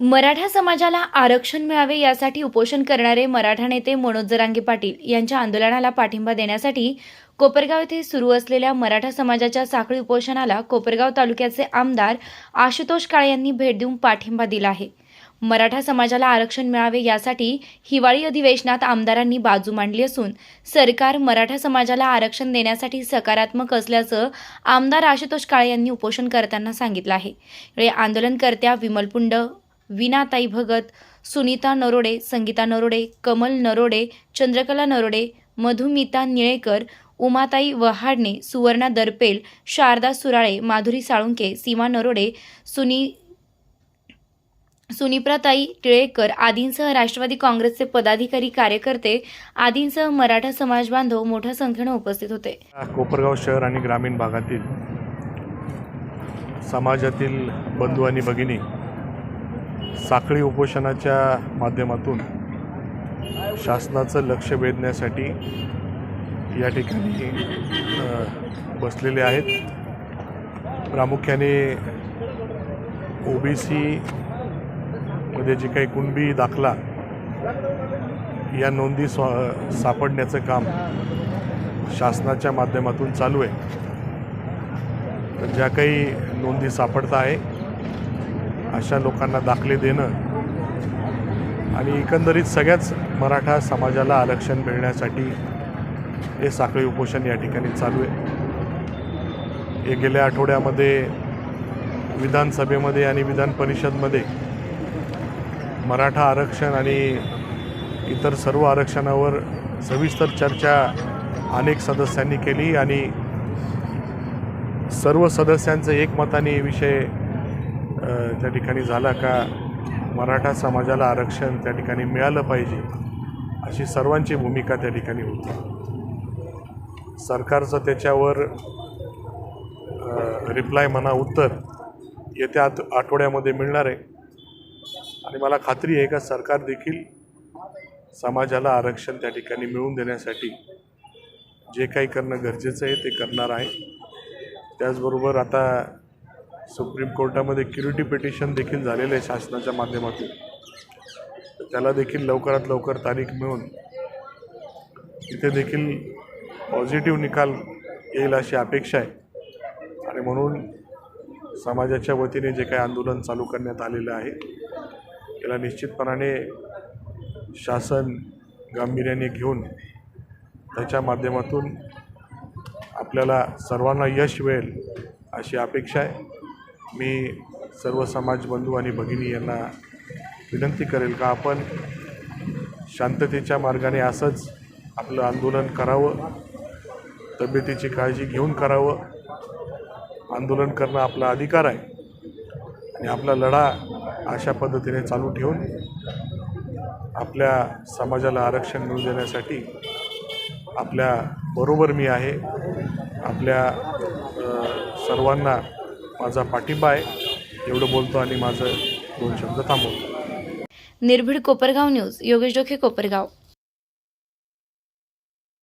मराठा समाजाला आरक्षण मिळावे यासाठी उपोषण करणारे मराठा नेते मनोज जरांगे पाटील यांच्या आंदोलनाला पाठिंबा देण्यासाठी कोपरगाव येथे सुरू असलेल्या मराठा समाजाच्या साखळी उपोषणाला कोपरगाव तालुक्याचे आमदार आशुतोष काळे यांनी भेट देऊन पाठिंबा दिला आहे. मराठा समाजाला आरक्षण मिळावे यासाठी हिवाळी अधिवेशनात आमदारांनी बाजू मांडली असून सरकार मराठा समाजाला आरक्षण देण्यासाठी सकारात्मक असल्याचं आमदार आशुतोष काळे यांनी उपोषण करताना सांगितलं आहे. आंदोलनकर्त्या विमल पुंड विनाताई भगत सुनीता नरोडे संगीता नरोडे कमल नरोडे चंद्रकला नरोडे मधुमिता निळेकर उमाताई वहाडणे सुवर्णा दरपेल शारदा सुराळे माधुरी साळुंके सीमा नरोडे सुनी सुनिप्राताई टिळेकर आदींसह राष्ट्रवादी काँग्रेसचे पदाधिकारी कार्यकर्ते आदींसह मराठा समाज बांधव मोठ्या संख्येनं उपस्थित होते. कोपरगाव शहर आणि ग्रामीण भागातील समाजातील बंधू आणि भगिनी साखळी उपोषणाच्या माध्यमातून शासनाचं लक्ष वेधण्यासाठी या ठिकाणी बसलेले आहेत. प्रामुख्याने ओ बी सीमध्ये जे काही कुणबी दाखला या नोंदी स्वा सापडण्याचं काम शासनाच्या माध्यमातून चालू आहे. तर ज्या काही नोंदी सापडता आहे अशा लोकांना दाखले देणं आणि एकंदरीत सगळ्याच मराठा समाजाला आरक्षण मिळण्यासाठी हे साखळी उपोषण या ठिकाणी चालू आहे. हे गेल्या आठवड्यामध्ये विधानसभेमध्ये आणि विधान परिषदमध्ये मराठा आरक्षण आणि इतर सर्व आरक्षणावर सविस्तर चर्चा अनेक सदस्यांनी केली आणि सर्व सदस्यांचं एकमताने विषय त्या ठिकाणी झाला का मराठा समाजाला आरक्षण त्या ठिकाणी मिळालं पाहिजे अशी सर्वांची भूमिका त्या ठिकाणी होती. सरकारचं त्याच्यावर रिप्लाय म्हणा उत्तर येत्या आत आठवड्यामध्ये मिळणार आहे. आणि मला खात्री आहे का सरकार देखील समाजाला आरक्षण त्या ठिकाणी मिळवून देण्यासाठी जे काही करणं गरजेचं आहे ते करणार आहे. त्याचबरोबर आता सुप्रीम कोर्टामध्ये क्युरिटी पिटिशन देखील झालेलं आहे शासनाच्या माध्यमातून. त्याला देखील लवकरात लवकर तारीख मिळून तिथे देखील पॉझिटिव्ह निकाल येईल अशी अपेक्षा आहे. आणि म्हणून समाजाच्या वतीने जे काही आंदोलन चालू करण्यात आलेलं आहे त्याला निश्चितपणाने शासन गांभीर्याने घेऊन त्याच्या माध्यमातून आपल्याला सर्वांना यश मिळेल अशी अपेक्षा आहे. मी सर्व समाज बंधू आणि भगिनी यांना विनंती करेल का आपण शांततेच्या मार्गाने असंच आपलं आंदोलन करावं तब्येतीची काळजी घेऊन करावं. आंदोलन करणं आपला अधिकार आहे आणि आपला लढा अशा पद्धतीने चालू ठेवून आपल्या समाजाला आरक्षण मिळू देण्यासाठी आपल्या बरोबर मी आहे. आपल्या सर्वांना माझा पाठिंबा आहे. एवढं बोलतो आणि माझं दोन शब्द थांबवतो. निर्भीड कोपरगाव न्यूज योगेश डोके कोपरगाव.